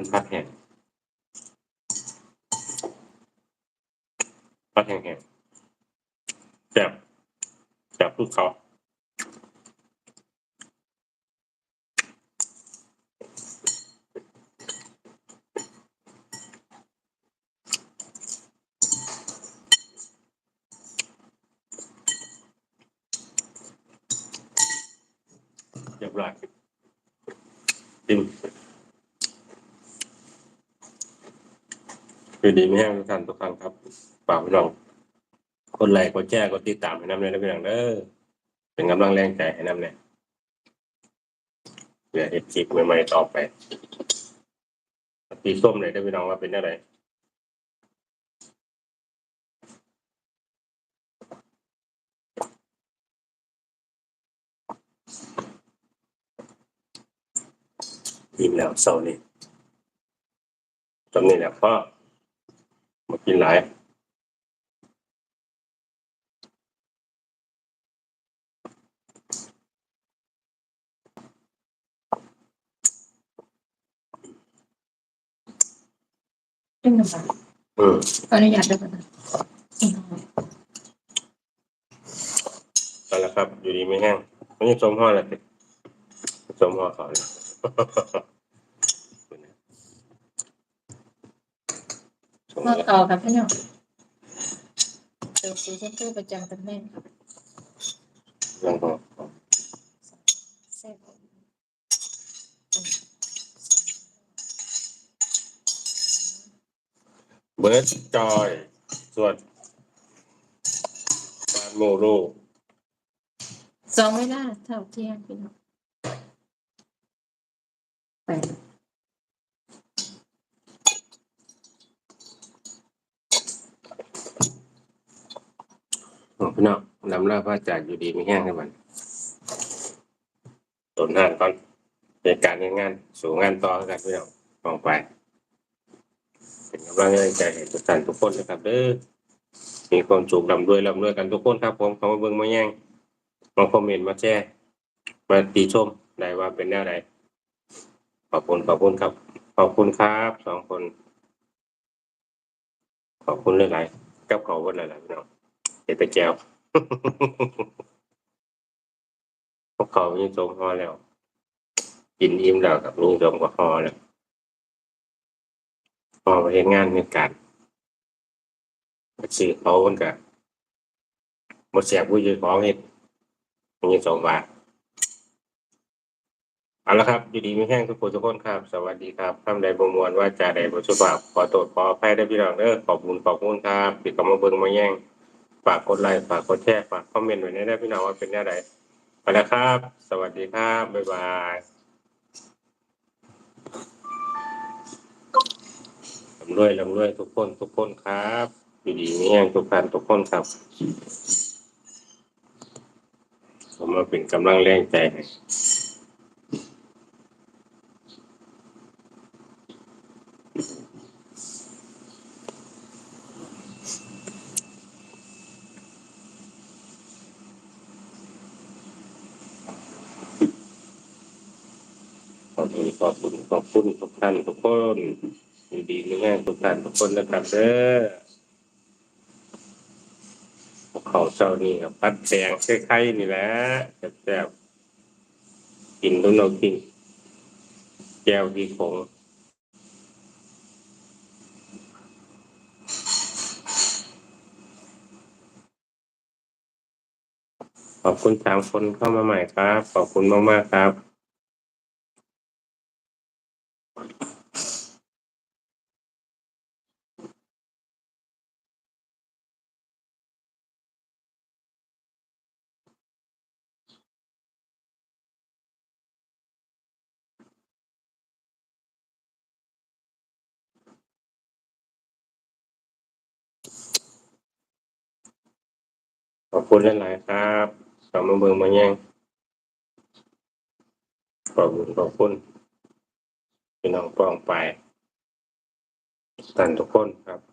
เป็นพัดแห้งพัดแห้งแห้งแซ่บแซ่บลูกเขาเรียบร้อยจิ้ม คือดีไม่แห้งทุกท่านทุกท่านครับฝากพี่น้องคนไลค์กดแชร์กดติดตามให้น้ำเลยนะพี่น้องเด้อเป็นกำลังแรงใจให้น้ำเนี่ยเพื่อเอ็ดคลิปใหม่ๆต่อไปตีส้มเลยได้พี่น้องว่าเป็นอะไรอิ่มแล้วเสาร์นี้ตอนนี้แหละพ่อ กินหลายขึ้นมาอืมขออนุญาตด้วยกันนะเอาละครับ อยู่ดีไม่แห้งไม่ใช่สมห่อแล้วสิสมห่อเขาเลย สมเมื่อแล้วต่อครับพี่น้องเติมสีชมพูประจำตำแหน่งครับยังห่อแซ่บเบิร์ดจอยส่วนบานโมโรสองเวลาเท่าเที่ยงพี่น้องแปด พี่น้องนำลาพระจากอยู่ดีไม่แห้งให้มันต้นหานก่อนเหตุการณ์งาน สู่งานต่อกันพี่น้องมองไป เป็นกำลังใจให้ทุกท่านทุกคนนะครับเด้อมีความสุขลำด้วยลำด้วยกันทุกคนครับ ผมเขามาเบิ่งมาแย่งมาคอมเมนต์มาแชร์มาตีชมได้ว่าเป็นแนวใดขอบคุณขอบคุณครับ ขอบคุณครับสองคน ขอบคุณหลายๆกับขอบคุณหลายๆพี่น้อง เห็ดแต่แก้วพวกเขายังจงพอแล้ว กินอิ่มแล้วกับลุงจงก็พอแล้วพอไปเห็นงานในการสื่อเขาคนกับมดเสียผู้ยืนของเห็ดมีสองบาทเอาละครับอยู่ดีไม่แห้งทุกคนทุกคนครับ สวัสดีครับทำใดบมวลว่าจะใดบสุภาพขอโทษขออภัยได้พี่น้องเด้อขอบคุณขอบคุณครับติดกับมาเบิ่งมาแย่ง ฝากกดไลค์ฝากกดแชร์ฝากคอมเมนต์ไว้ได้พี่น้องว่าเป็นแนวใดไปแล้วครับ สวัสดีครับ บ๊ายบายลำรวยลำรวยทุกคนทุกคนครับอยู่ดีไม่แห้งทุกท่านทุกคนครับผมมาเป็นกำลังแรงใจให้ ขอบคุณขอบคุณขอบคุณทุกท่านทุกคนยินดีในงานทุกท่านทุกคนนะครับเด้อเขาเช้านี้กับปัดแดงใช้ไข่นี่แหละแซ่บๆกินต้องเรากินแก้วดีคงขอบคุณสามคนเข้ามาใหม่ครับ ขอบคุณมาก ๆ ครับ ขอบคุณหลายๆครับสามาเบิงมาแย่งขอบคุณขอบคุณพี่น้องป้องไปต่านทุกคนครับ